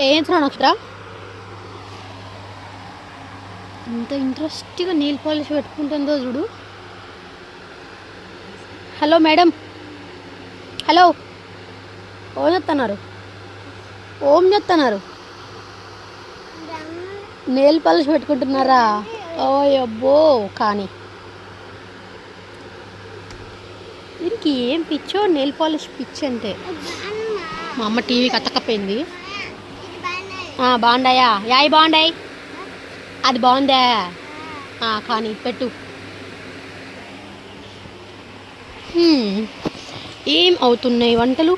ఏం చేస్తున్నావు అక్షర ఇంత ఇంట్రెస్ట్గా నీల్ పాలిష్ పెట్టుకుంటుందో చూడు. Hello madam. హలో. ఓం చెప్తున్నారు ఓం చెప్తున్నారు నేల్ పాలిష్ పెట్టుకుంటున్నారా? ఓ అబ్బో కానీ. దీనికి ఏం పిచ్చో నెయిల్ పాలిష్ పిచ్చి అంటే. మా అమ్మ టీవీకి అతకపోయింది బాగుండాయా యాయి బాగుండాయి. అది బాగుందా. కానీ పెట్టు. ఏం అవుతున్నాయి వంటలు?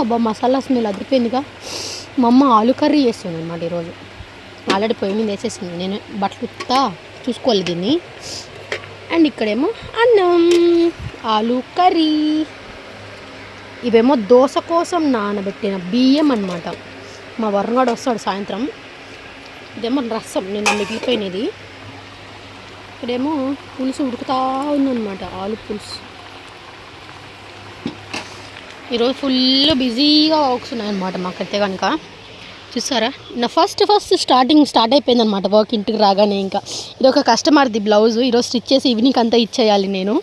అబ్బా మసాలా స్మెల్ అదిరిపోయిందిగా. మా అమ్మ ఆలు కర్రీ చేస్తుంది అనమాట ఈరోజు. ఆల్రెడీ పొయ్యి మీద వేసేసింది. నేను బట్టలు ఉత్తా చూసుకోవాలి దీన్ని. అండ్ ఇక్కడేమో అన్నం ఆలు కర్రీ. ఇవేమో దోశ కోసం నానబెట్టిన బియ్యం అన్నమాట. మా వరుణగాడు వస్తాడు సాయంత్రం. ఇదేమో రసం నిన్న మిగిలిపోయినది. ఇక్కడేమో పులుసు ఉడుకుతా ఉందన్నమాట ఆలు పులుసు. ఈరోజు ఫుల్ బిజీగా వర్క్స్ ఉన్నాయన్నమాట మాకైతే కనుక చూసారా? నా ఫస్ట్ ఫస్ట్ స్టార్టింగ్ స్టార్ట్ అయిపోయింది అనమాట వర్క్ ఇంటికి రాగానే ఇంకా. ఇది ఒక కస్టమర్ది బ్లౌజ్ ఈరోజు స్టిచ్ చేసి ఈవినింగ్ అంతా ఇచ్చేయాలి నేను.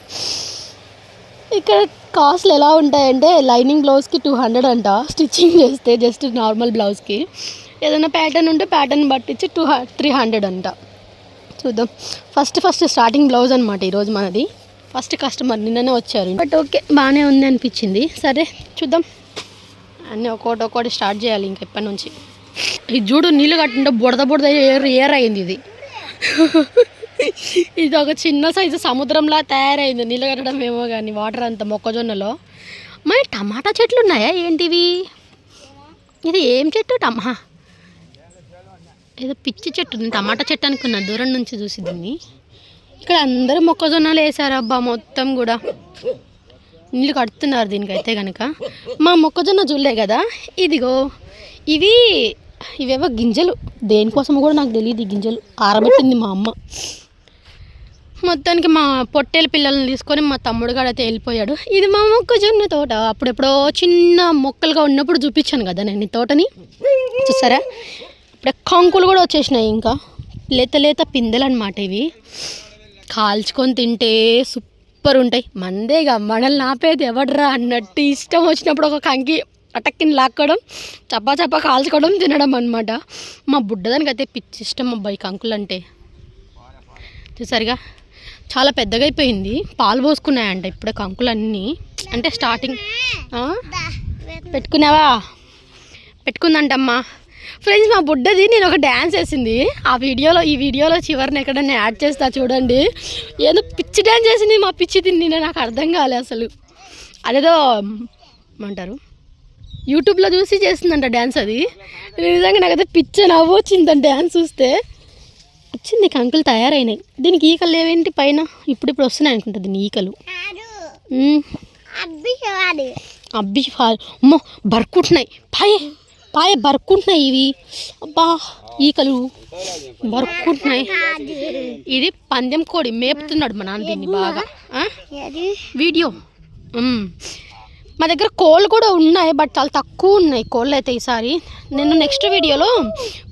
ఇక్కడ కాస్ట్లు ఎలా ఉంటాయంటే లైనింగ్ బ్లౌజ్కి టూ హండ్రెడ్ అంట. స్టిచ్చింగ్ చేస్తే జస్ట్ నార్మల్ బ్లౌజ్కి. ఏదైనా ప్యాటర్న్ ఉంటే ప్యాటర్న్ పట్టించి టూ త్రీ హండ్రెడ్ అంట. చూద్దాం. ఫస్ట్ ఫస్ట్ స్టార్టింగ్ బ్లౌజ్ అనమాట ఈరోజు మనది. ఫస్ట్ కస్టమర్ నిన్ననే వచ్చారు. బట్ ఓకే బాగానే ఉంది అనిపించింది. సరే చూద్దాం. అన్నీ ఒక్కోటి ఒక్కోటి స్టార్ట్ చేయాలి ఇంక ఇప్పటి నుంచి. ఇది చూడు నీళ్ళు కట్టుంటే బుడద బుడద ఏర్ ఏర్ అయింది ఇది. ఇది ఒక చిన్న సైజు సముద్రంలా తయారైంది నీళ్ళు కట్టడం ఏమో కానీ వాటర్ అంత మొక్కజొన్నలో. మరి టమాటా చెట్లు ఉన్నాయా ఏంటివి? ఇది ఏం చెట్టు టమా? ఏదో పిచ్చి చెట్టు నేను టమాటా చెట్టు అనుకున్నా దూరం నుంచి చూసి దీన్ని. ఇక్కడ అందరూ మొక్కజొన్నలు వేసారు అబ్బా మొత్తం కూడా. నీళ్ళు కడుతున్నారు దీనికైతే కనుక మా మొక్కజొన్న చూడలే కదా ఇదిగో. ఇవి ఇవేవో గింజలు. దేనికోసమో కూడా నాకు తెలియదు ఈ గింజలు. ఆరబెట్టింది మా అమ్మ. మొత్తానికి మా పొట్టేల పిల్లల్ని తీసుకొని మా తమ్ముడు గారు అయితే వెళ్ళిపోయాడు. ఇది మా మొక్కజొన్న తోట. అప్పుడెప్పుడో చిన్న మొక్కలుగా ఉన్నప్పుడు చూపించాను కదా నేను ఈ తోటని. చూసారా? ఇప్పుడే కంకులు కూడా వచ్చేసినాయి ఇంకా. లేత లేత పిందెలు అనమాట ఇవి. కాల్చుకొని తింటే సూపర్ ఉంటాయి. మందేగా మనల్ని ఆపేది ఎవడరా అన్నట్టు ఇష్టం వచ్చినప్పుడు ఒక కంకి అటక్కిని లాక్కోవడం చప్పా చప్పా కాల్చుకోవడం తినడం అనమాట మా బుడ్డదానికి అయితే పిచ్చి ఇష్టం అబ్బాయి కంకులు అంటే చూసారుగా? చాలా పెద్దగా అయిపోయింది. పాలు పోసుకున్నాయంట ఇప్పుడే కంకులన్నీ. అంటే స్టార్టింగ్ పెట్టుకున్నావా? పెట్టుకుందంటమ్మా. ఫ్రెండ్స్ మా బుడ్డది నేను ఒక డ్యాన్స్ వేసింది. ఆ వీడియోలో ఈ వీడియోలో చివరిని ఎక్కడన్నా యాడ్ చేస్తా చూడండి. ఏదో పిచ్చి డ్యాన్స్ చేసింది మా పిచ్చి తిండి నాకు అర్థం కాలే అసలు. అదేదో ఏమంటారు? యూట్యూబ్లో చూసి చేసిందంట డ్యాన్స్ అది. నిజంగా నాకైతే పిచ్చ నవ్వు వచ్చిందంట డ్యాన్స్ చూస్తే. వచ్చింది కంకులు తయారైనాయి. దీనికి ఈకలు లేవేంటి పైన? ఇప్పుడు ఇప్పుడు వస్తున్నాయి అనుకుంటా దీని ఈకలు. అబ్బి అమ్మో బరుక్కుంటున్నాయి. పాయే పాయే బరుక్కుంటున్నాయి ఇవి. అబ్బా ఈకలు బరుక్కుంటున్నాయి. ఇది పందెం కోడి మేపుతున్నాడు మా నాన్న దీన్ని బాగా? వీడియో. మా దగ్గర కోళ్ళు కూడా ఉన్నాయి బట్ చాలా తక్కువ ఉన్నాయి కోళ్ళు అయితే ఈసారి. నేను నెక్స్ట్ వీడియోలో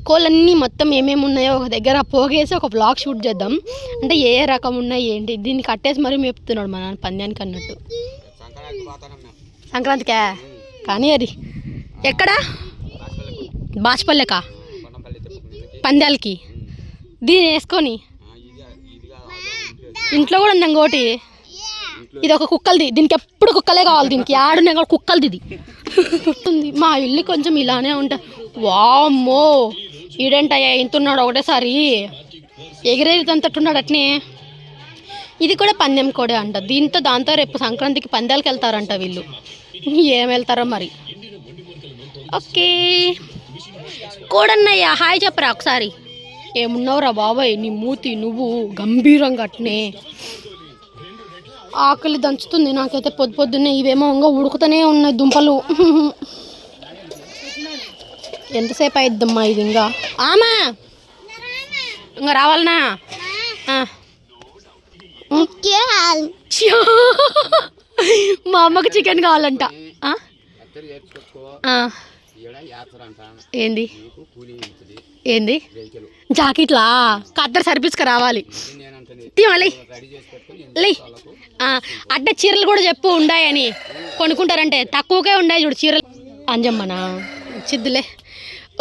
కోళ్ళన్నీ మొత్తం ఏమేమి ఉన్నాయో ఒక దగ్గర పోగేసి ఒక బ్లాగ్ షూట్ చేద్దాం. అంటే ఏ ఏ రకం ఉన్నాయి ఏంటి? దీన్ని కట్టేసి మరీ మేపుతున్నాడు మా నాన్న పందానికి అన్నట్టు. సంక్రాంతికా? కానీ అది ఎక్కడా? బాచుపల్లెకా పందాలకి? దీన్ని వేసుకొని? ఇంట్లో కూడా ఉంది ఇంకోటి? ఇది ఒక కుక్కలది. దీనికి ఎప్పుడు కుక్కలే కావాలి దీనికి. ఆడున్నా కూడా కుక్కలది ఇది. మా ఇల్లు కొంచెం ఇలానే ఉంటా. వామ్మో! ఈడేంటయ్యా ఇంతున్నాడు ఒకటేసారి. ఎగిరేదంతట్టున్నాడు అట్నే. ఇది కూడా పందెం కోడే అంట. దీంతో దాంతో రేపు సంక్రాంతికి పందాలకు వెళ్తారంట వీళ్ళు. ఏం వెళ్తారో మరి. ఓకే. కోడన్నయ్య హాయ్ చెప్పరా ఒకసారి. ఏమున్నావురా బాబాయ్? నీ మూతి నువ్వు గంభీరంగా అట్నే. ఆకలి దంచుతుంది. నాకైతే పొద్దు పొద్దున్నే ఇవేమో ఇంకా ఉడుకుతూనే ఉన్నాయి దుంపలు. ఎంతసేపు అయిద్దమ్మా ఇది ఇంకా? ఆమా! ఇంకా రావాలనా. మా అమ్మకి చికెన్ కావాలంట. ఏంది? ఏంది? జాకెట్లా? కద్దరు సర్వీస్కి రావాలి. తీవాలి లే. అట్టే చీరలు కూడా చెప్పు ఉండాయని. కొనుక్కుంటారంటే తక్కువకే ఉండాయి చూడు చీరలు. అంజమ్మనా? చిద్దులే.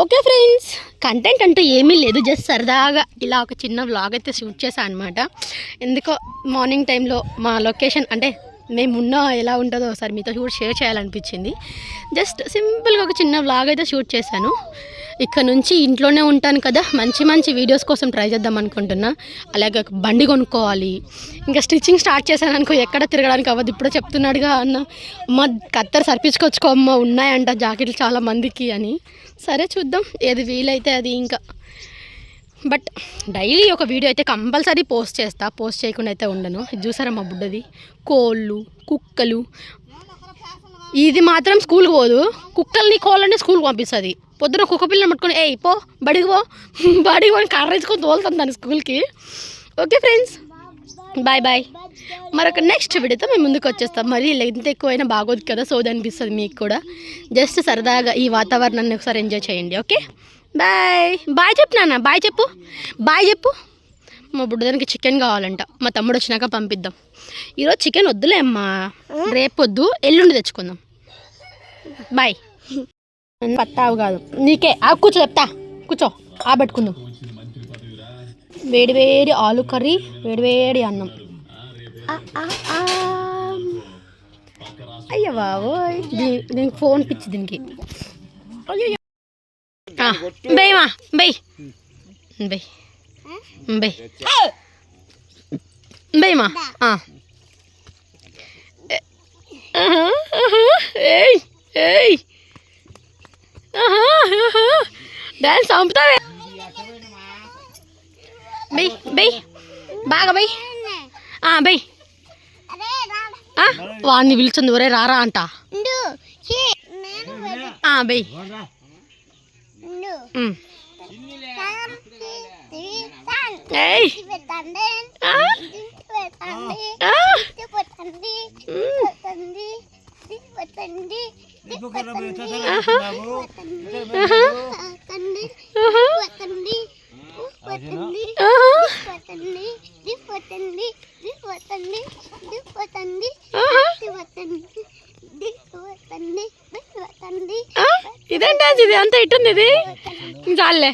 ఓకే ఫ్రెండ్స్ కంటెంట్ అంటూ ఏమీ లేదు. జస్ట్ సరదాగా ఇలా ఒక చిన్న వ్లాగ్ అయితే షూట్ చేశాను అనమాట ఎందుకో మార్నింగ్ టైంలో మా లొకేషన్ అంటే మేమున్న ఎలా ఉంటుందో ఒకసారి మీతో షూట్ షేర్ చేయాలనిపించింది. జస్ట్ సింపుల్గా ఒక చిన్న వ్లాగ్ అయితే షూట్ చేశాను. ఇక్కడ నుంచి ఇంట్లోనే ఉంటాను కదా మంచి మంచి వీడియోస్ కోసం ట్రై చేద్దాం అనుకుంటున్నా. అలాగే ఒక బండి కొనుక్కోవాలి. ఇంకా స్టిచ్చింగ్ స్టార్ట్ చేశాను అనుకో ఎక్కడ తిరగడానికి అవ్వదు. ఇప్పుడే చెప్తున్నాడుగా అన్న అమ్మ కత్తెర సర్పించుకొచ్చుకో అమ్మ ఉన్నాయంట జాకెట్లు చాలా మందికి అని. సరే చూద్దాం ఏది వీలైతే అది ఇంకా. బట్ డైలీ ఒక వీడియో అయితే కంపల్సరీ పోస్ట్ చేస్తా పోస్ట్ చేయకుండా అయితే ఉండను. చూసారా మా బుడ్డది? కోళ్ళు కుక్కలు. ఇది మాత్రం స్కూల్కి పోదు. కుక్కల్ని కోళ్ళని స్కూల్కి పంపిస్తుంది. పొద్దున కుక్క పిల్లని పట్టుకొని ఏ పో బడికి పో. బడికి పోని కర్ర తోలుతుంది దాన్ని స్కూల్కి. Okay friends? Bye bye. మరొక నెక్స్ట్ వీడియోతో మేము ముందుకు వచ్చేస్తాం. మరి లెంత్ ఎక్కువైనా బాగోదు కదా సోది అనిపిస్తుంది మీకు కూడా. జస్ట్ సరదాగా ఈ వాతావరణాన్ని ఒకసారి ఎంజాయ్ చేయండి ఓకే? బాయ్. బాయ్ చెప్పు నాన్న బాయ్ చెప్పు. బాయ్ చెప్పు. మా బుడ్డదానికి చికెన్ కావాలంట. మా తమ్ముడు వచ్చినాక పంపిద్దాం. ఈరోజు చికెన్ వద్దులే అమ్మా. రేపు వద్దు ఎల్లుండి తెచ్చుకుందాం. బాయ్. పత్తావు కాదు. నీకే ఆ కూర్చో చెప్తా. కూర్చో ఆ పెట్టుకుందాం. వేడి వేడి ఆలు కర్రీ వేడి వేడి అన్నం. అయ్య బాబోయ్. దీనికి ఫోన్ పిచ్చి దీనికి. అయ్యయ్యో. బేయమా బేయ్ బేయ్ బేయ్ ఆహా, ఏయ్ ఏయ్. డాన్స్ చంపుతావే. Bye bye. బాగా బై. ఆ, బై. ఆ, వాడిని పిలుచుంది ఒరే రారా అంట. ఆ, బై ఉమ్. ఏయ్ ఆ, ఆ, ఆహా, ఆహా, ఆహా, ఆహా. ఆ, ఇదేం డాన్స్ ఇది అంత ఇట్టుంది ఇది చాలే